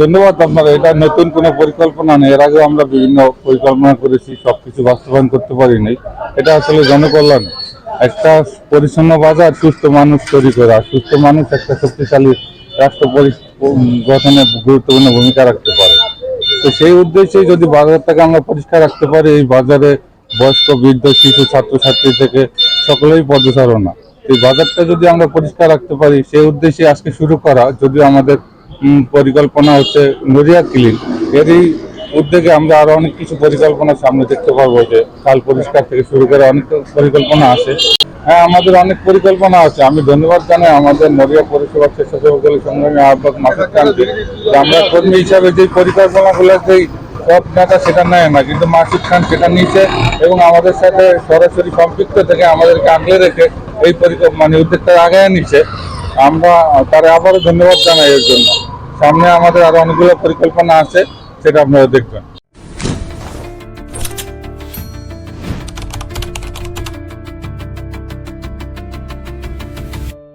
ধন্যবাদ আপনার এটা নতুন কোনো পরিকল্পনা নেই। এর আগে আমরা বিভিন্ন পরিকল্পনা করেছি, সবকিছু বাস্তবায়ন করতে পারিনি। এটা আসলে জনকল্যাণ। একটা পরিচ্ছন্ন বাজার, সুস্থ মানুষ তৈরি করা। সুস্থ মানুষ একটা শক্তিশালী রাষ্ট্র গঠনে গুরুত্বপূর্ণ ভূমিকা রাখতে পারে। তো সেই উদ্দেশ্যে যদি বাজারটাকে আমরা পরিষ্কার রাখতে পারি, এই বাজারে বয়স্ক, বৃদ্ধ, শিশু, ছাত্রছাত্রী থেকে সকলেই পদচারণা। এই বাজারটা যদি আমরা পরিষ্কার রাখতে পারি, সেই উদ্দেশ্যে আজকে শুরু করা। যদি আমাদের পরিকল্পনা হচ্ছে নদিয়া ক্লিন এরই উদ্যোগে আমরা আরও অনেক কিছু পরিকল্পনা সামনে দেখতে পারব যে খাল পরিষ্কার থেকে শুরু করে অনেক পরিকল্পনা আছে। হ্যাঁ আমাদের অনেক পরিকল্পনা আছে। আমি ধন্যবাদ জানাই আমাদের নদিয়া পরিষেবা স্বেচ্ছাসেবক সংগ্রামী আহ্বায়ক মাসুদ খানকে আমরা কর্মী হিসাবে যে পরিকল্পনাগুলো যেই সব নেতা সেটা নেয় না। কিন্তু মাসুদ খান সেটা নিচ্ছে এবং আমাদের সাথে সরাসরি সম্পৃক্ত থেকে আমাদেরকে আগলে রেখে এই পরিকল্পনা মানে উদ্যোগটা আগায় নিচ্ছে আমরা তারা আবারও ধন্যবাদ জানাই এর জন্য। সামনে আমাদের আরও অনেকগুলো পরিকল্পনা আছে সেটা আপনারা দেখবেন।